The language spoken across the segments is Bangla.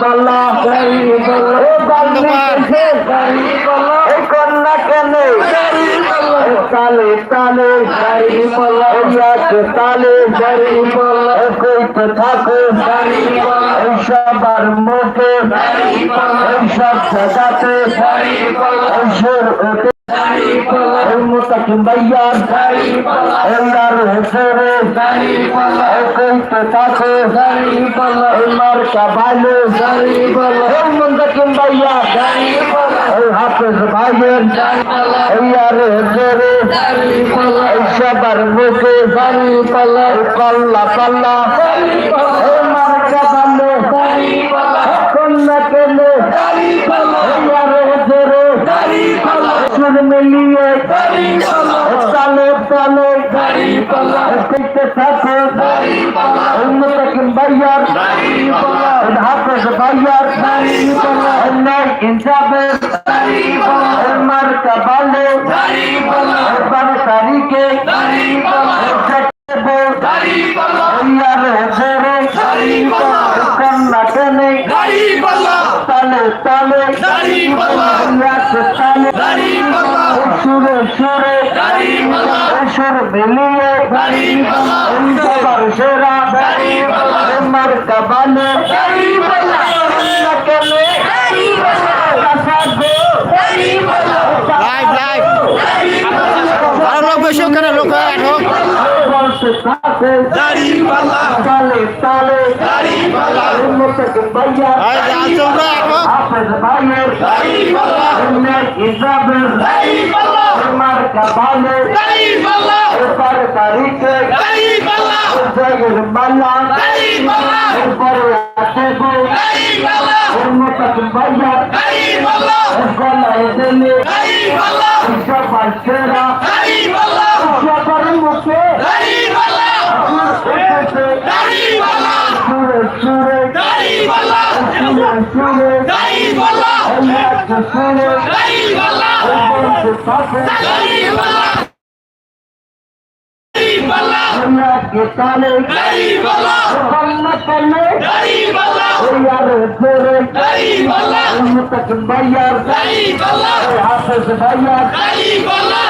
পাল্লা দাড়ি পাল্লা এ বাল্লি কেছে দাড়ি পাল্লা এ কন্যা কেনে তালে তালে পাল্লা সবার মুখে সব এই সুর ওঠে সবার মুখে দাড়ি পাল্লা এই পাল্লা সুর মিলিয়ে তালে তালে কইতে থাকো দাড়ি পাল্লা হাফেজ ভাইয়ার দাড়ি ইনসাফের দাড়ি পাল্লা মার্কা ভালো দাড়ি পাল্লা বারো তারিখে পাল্লা কন্যা কেনে তালে তালে দাড়ি পাল্লা সুরে সুরে। সুর মিলিয়ে সেরা পাল্লা মার কাবালে দাড়ি পাল্লা কেনে দাড়ি পাল্লা লাইভ লাইভ আরও লোক বেশি হোক কেন লোক অ্যাড হোক দাড়ি পাল্লা তালে তালে দাড়ি পাল্লা মুতকিন ভাইয়া আর তোমরা অ্যাড হোক হাফেজ ভাইয়ের দাড়ি পাল্লা ইসাবের দাড়ি পাল্লা মার কাবালে দাড়ি পাল্লা এবার তারিখে দাড়ি পাল্লা জগের বালা দাড়ি পাল্লা এরপরে আছে গো দাড়ি পাল্লা মুতকিন ভাইয়া দাড়ি পাল্লা গলায় দিলে সবার মুখে কালে দাড়ি পাল্লা ইয়ারে ধরে দাড়ি পাল্লা মুতকিন ভাইয়ার দাড়ি পাল্লা হাফেজ ভাইয়ার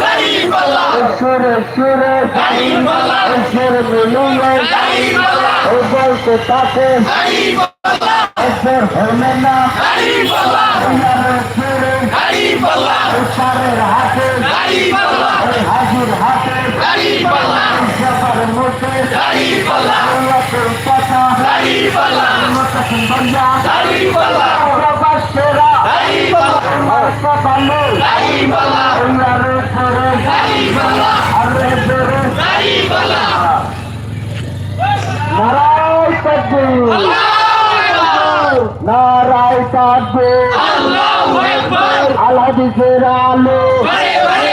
দাড়ি পাল্লা সুরে সুরে। সুরে মিলিয়ে ও বলতে এসের হবে না। সুরে সারের হাতে। হাজির হাতে। সবার মুখে। নারায় আল্লাহু আকবার আল হাদিসের আলো ঘরে ঘরে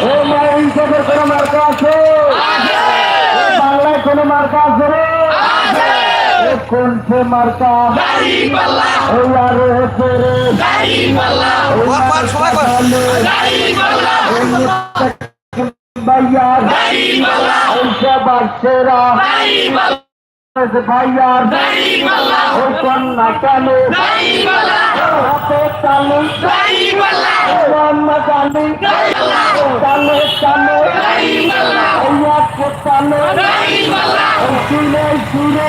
জানো হে মার্কা আছে? কোনো বাংলায় কোনো মার্কা আছে রে? কোন সে মার্কা? দাড়ি আরে হচ্ছে রে। ভাইয়ার দাড়ি পাল্লা এই সবার সেরা দাড়ি পাল্লা ভাইয়ার দাড়ি পাল্লা ও কন্যা কালে। দাড়ি পাল্লা হাতে সুরে সুরে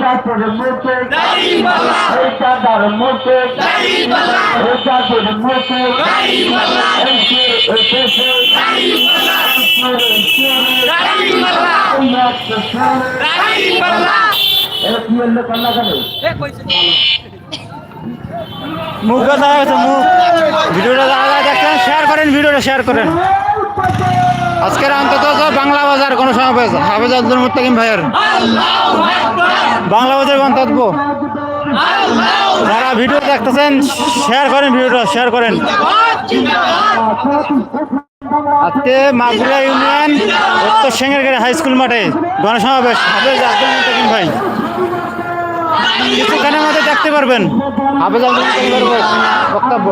চাষের মুখে এই চাঁদার মুখে এই চাষের মুখে মুখটা দেখা গেছে মুখ ভিডিওটা দেখা দেখছেন শেয়ার করেন ভিডিওটা শেয়ার করেন আজকের অন্তত বাংলা বাজার কোনো সমাবেশ হাফেজ আব্দুল মুত্তাকিম ভাইয়ের। বাংলা বাজার গন্তব্য। যারা ভিডিও দেখতেছেন শেয়ার করেন ভিডিওটা শেয়ার করেন। আজকে মাগুরা ইউনিয়ন, উত্তর সেঙ্গেরগাড়ি হাই স্কুল মাঠে গণসমাবেশ। হাফেজ আব্দুল মুত্তাকিম ভাই। কিছুক্ষণের মধ্যে দেখতে পারবেন। হাফেজ আব্দুল মুত্তাকিম বক্তব্য।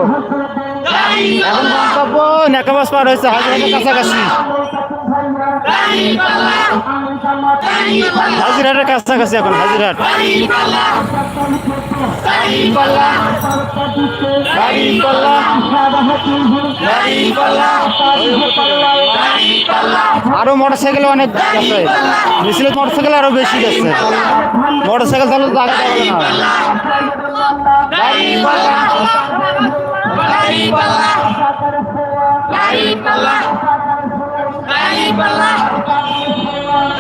এখন গন্তব্য নেকাবাস পার হয়েছে হাজিরাটের কাছাকাছি হাজিরাটের কাছাকাছি এখন হাজিরাট আরও মোটরসাইকেল অনেক গেছে মিছিল মোটরসাইকেল আরও বেশি গেছে মোটরসাইকেল তাহলে দাঁড়াতে পারবে না। দাড়ি পাল্লা দাড়ি পাল্লা দাড়ি পাল্লা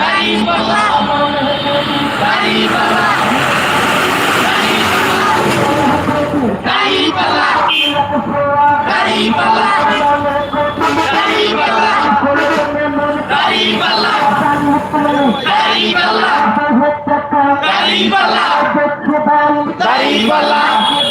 দাড়ি পাল্লা দাড়ি পাল্লা দাড়ি পাল্লা দাড়ি পাল্লা দাড়ি পাল্লা দাড়ি পাল্লা দাড়ি পাল্লা দাড়ি পাল্লা দাড়ি পাল্লা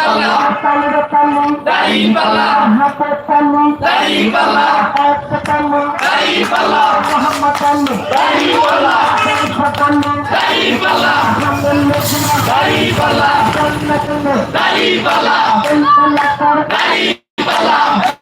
পাল্লা তালিবে পাল্লা দাড়ি পাল্লা হাতে পাল্লা দাড়ি পাল্লা হাতে পাল্লা দাড়ি পাল্লা মোহাম্মদ পাল্লা দাড়ি পাল্লা শরীফ পাল্লা দাড়ি পাল্লা জামাল মুসলিম দাড়ি পাল্লা জান্নাতুল দাড়ি পাল্লা জান্নাতুল দাড়ি পাল্লা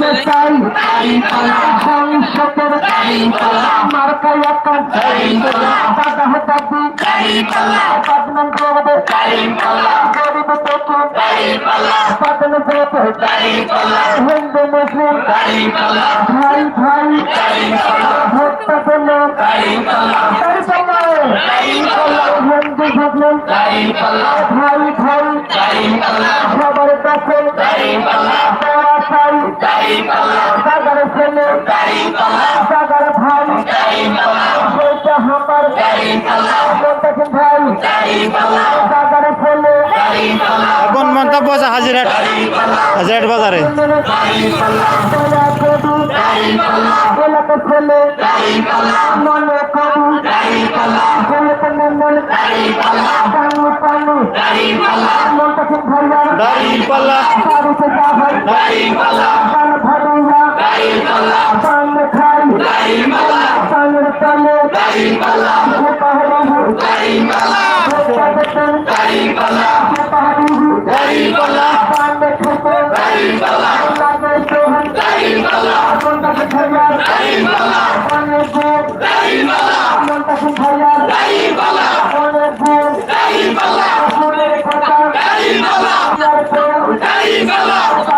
করতে চাই ধ্বংস করতে আমার কায়াকান দাদা দাদি পাবনাম করবে গরিব তোকে পাবন করবে হিন্দু মুসলিম ভাই ভাই ভোটটা দিল হিন্দু ভাবলেন ভাই ভাই সবার কাছে সাগর ছেলে সাগর ভাই সেইটা হামার মোতাকিম ভাই সাগর ছেলে এখন মন্তব্য আছে হাজিরাট? হাজিরাট বাজারে? গোলাপ ফেলে মনে করু গোলাপ মন পানু পানু মনটা খুব ভাইয়া দারু সে যা ভাই গান ভারুয়া গান খাই গানের তালে গোপা রহু গোপা বেতন গোপা রুহু গান খেতে লাগে চোহন Dai bala!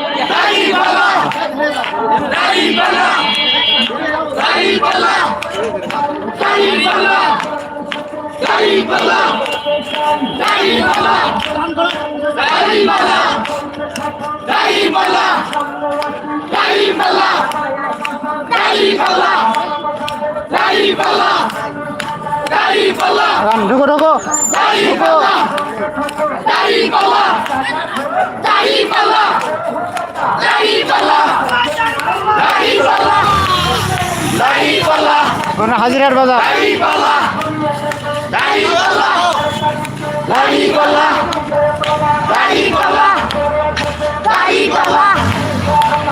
Dai bala! Dai bala! Ram ঢুকো ঢুকো। হাজিরার বাজার।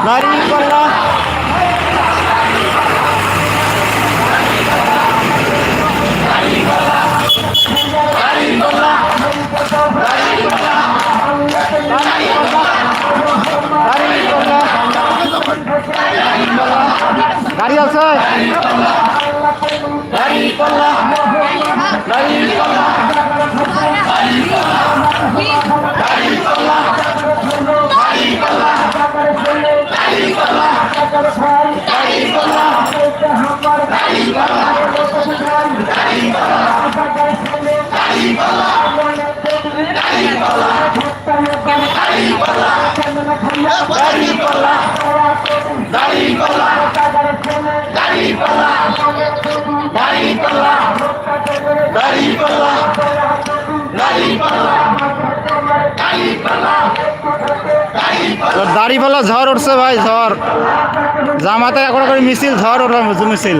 নারী পাল্লা গাড়ি আছে Thank you. দাড়িপাল্লা দাড়িপাল্লা দাড়িপাল্লা দাড়িপাল্লা দাড়িপাল্লা দাড়িপাল্লা দাড়িপাল্লা দাড়ি পাল্লা ঝড় উঠছে ভাই, ঝড়। জামাতে এখন করে মিছিল, ঝড় উঠলাম মিছিল।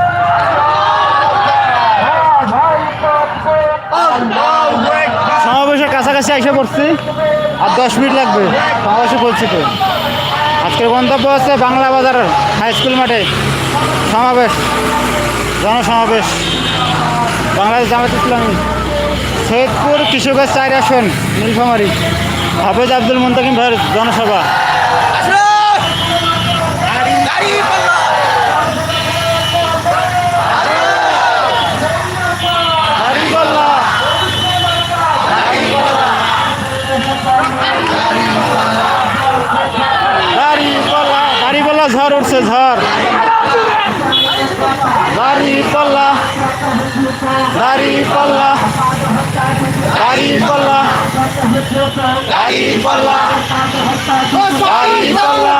এসে পড়ছি। আর দশ মিনিট লাগবে, বাংলাদেশে বলছি তো। আজকের গন্তব্য হচ্ছে বাংলা বাজার হাই স্কুল মাঠে। সমাবেশ, জনসমাবেশ। বাংলাদেশ জামাত ইসলামী, সৈয়দপুর কৃষকের চার আসন, নীলফামারি। হাফেজ আব্দুল মুন্তাকিম ভাইয়ের জনসভা। দাড়িপাল্লা দাড়িপাল্লা দাড়িপাল্লা দাড়িপাল্লা দাড়িপাল্লা দাড়িপাল্লা দাড়িপাল্লা দাড়িপাল্লা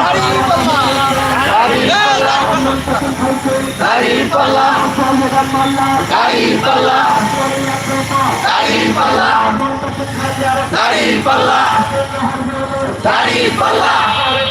দাড়িপাল্লা দাড়িপাল্লা দাড়িপাল্লা পাল্লা দাড়ি পাল্লা দাড়ি পাল্লা দাড়ি পাল্লা দাড়ি পাল্লা দাড়ি পাল্লা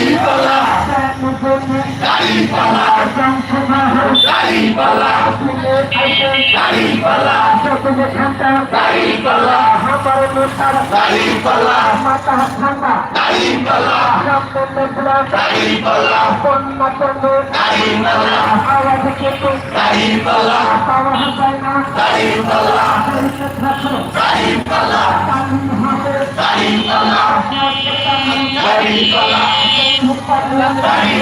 দাড়িপাল্লা দাড়িপাল্লা চোখে ঠান্ডা দাড়িপাল্লা আমার নেতার দাড়িপাল্লা মাথা ঠান্ডা দাড়িপাল্লা রক্তে মেঘলা দাড়িপাল্লা কন্যা চন্দ্র দাড়িপাল্লা আওয়াজ কিন্তু দাড়িপাল্লা পাওয়া যায় না দাড়িপাল্লা দাড়িপাল্লা দাড়িপাল্লা দাড়িপাল্লা Dari pala, dari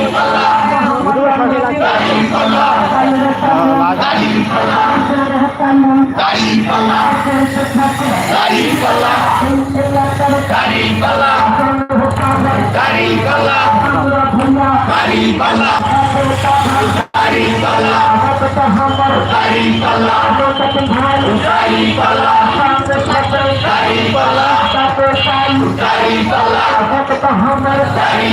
pala, dari pala. Desai उचाई तला भक्त हमर उचाई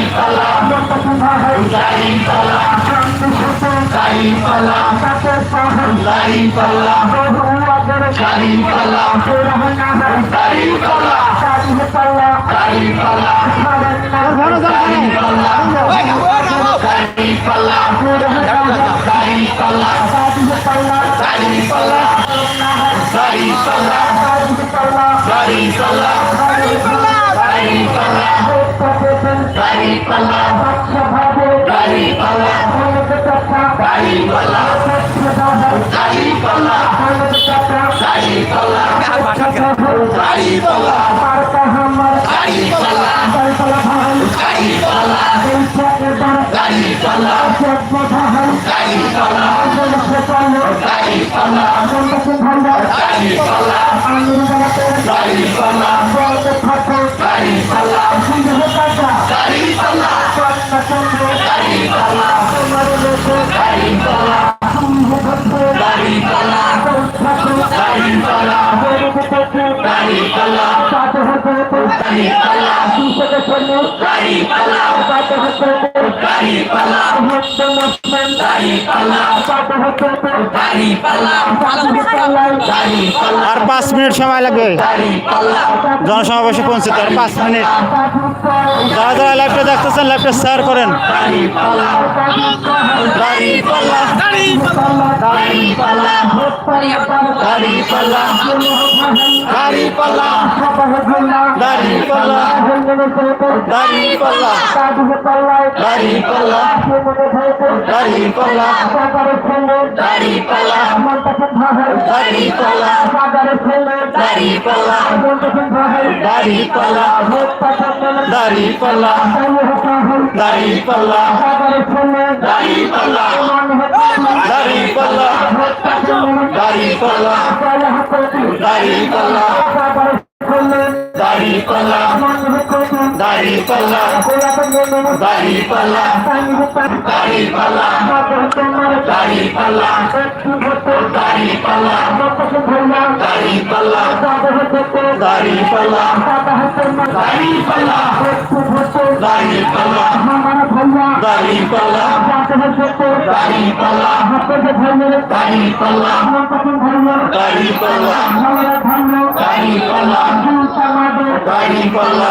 शादी है Allah কাছে চলল আমার কাছে ভালো Dari palau, dari palau, dari palau, dari palau, আর পাঁচ মিনিট সময় লাগবে জনসমাবেশে পৌঁছতে আর পাঁচ মিনিট যারা যারা ল্যাপটপ দেখতেছেন ল্যাপটপ শেয়ার করেন দাড়ি পাল্লা দাড়ি পাল্লা পালা সাদার ফুলো দাড়ি পালা মনটা ভাবে দাড়ি পালা সাদার ফুলো দাড়ি পালা মনটা ভাবে দাড়ি পালা দাড়ি পালা দাড়ি পালা সাদার ফুলো দাড়ি পালা দাড়ি পাল্লা দাড়ি পাল্লা দাড়ি পাল্লা দাড়ি পাল্লা দাড়ি পাল্লা দাড়ি পাল্লা দাড়ি পাল্লা দাড়ি পাল্লা দাড়ি পাল্লা দাড়ি পাল্লা দাড়ি পাল্লা দাড়ি পাল্লা দাড়ি পাল্লা দাড়ি পাল্লা দাড়ি পাল্লা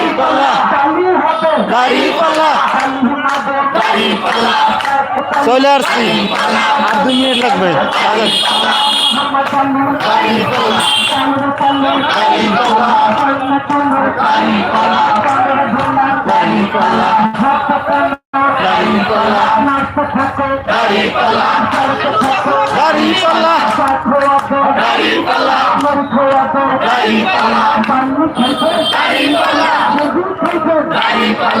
দাড়িপাল্লা চলে আসছি। আর দুই মিনিট লাগবে। দাড়িপাল্লা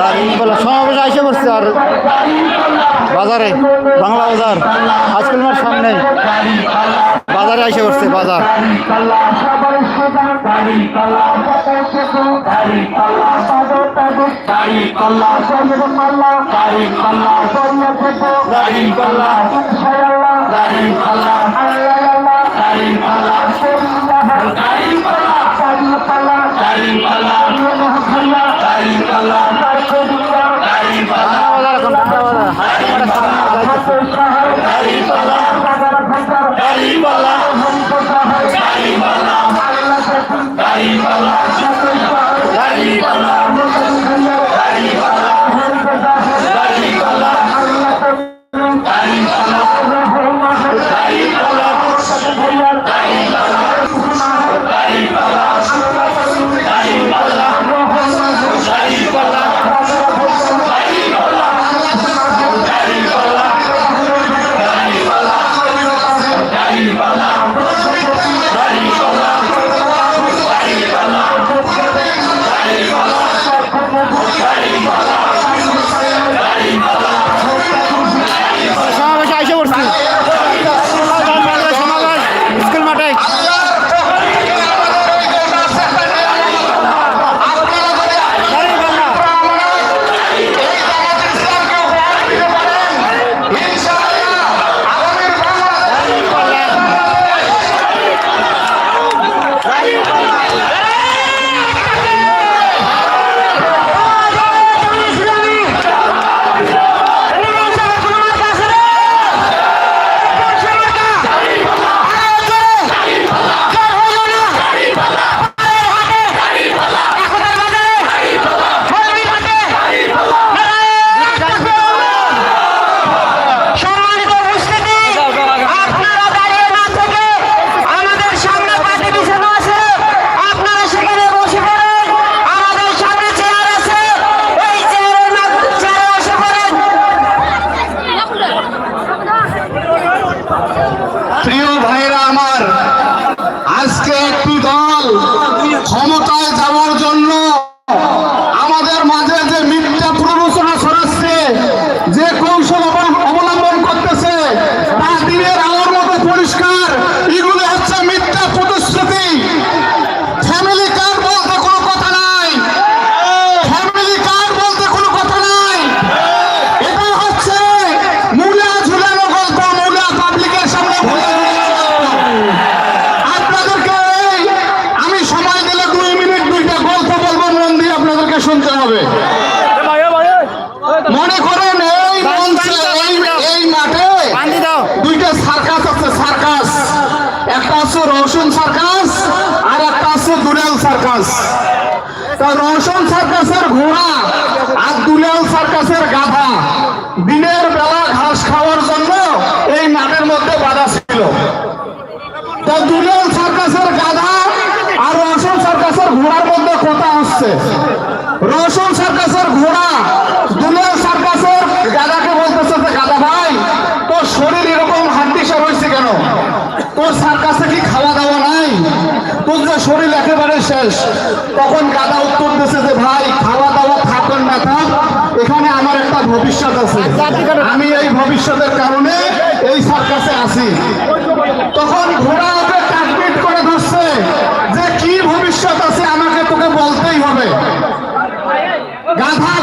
গাড়িগুলো সমাবেশ আইসে করছে আর বাজারে বাংলা বাজার হাইস্কুল মাঠ সামনে বাজারে আইসে করছে বাজার দাড়ি দাড়ি lugar. সার্কাস। তা রওশন সার্কাসের ঘোড়া আর দুলাল সার্কাসের গাধা। দিনের বেলা ঘাস খাওয়ার জন্য এই নামের মধ্যে বাধা ছিল। তো দুলাল সার্কাসের গাধা আর রোশন সার্কাসের ঘোড়ার মধ্যে কথা আসছে। রোশন সার্কাসের ঘোড়া দুলাল সার্কাসের গাধাকে বলতেছে যে গাধা ভাই তোর শরীর এরকম হাড্ডিসার হয়েছে কেন তোর সার্কাসে কি খাওয়া দাওয়া নাই তোর শরীর একেবারে শেষ। তখন গাধা উত্তর দিচ্ছে যে, ভাই, খাওয়া দাওয়া থাকুন না থাক এখানে আমার একটা ভবিষ্যৎ আছে। আমি এই ভবিষ্যতের কারণে এই সার্কাসে আছি। তখন ঘোড়া ওকে টাকপিট করে ধরছে যে, কি ভবিষ্যৎ আছে আমাকে তোকে বলতেই হবে। গাধা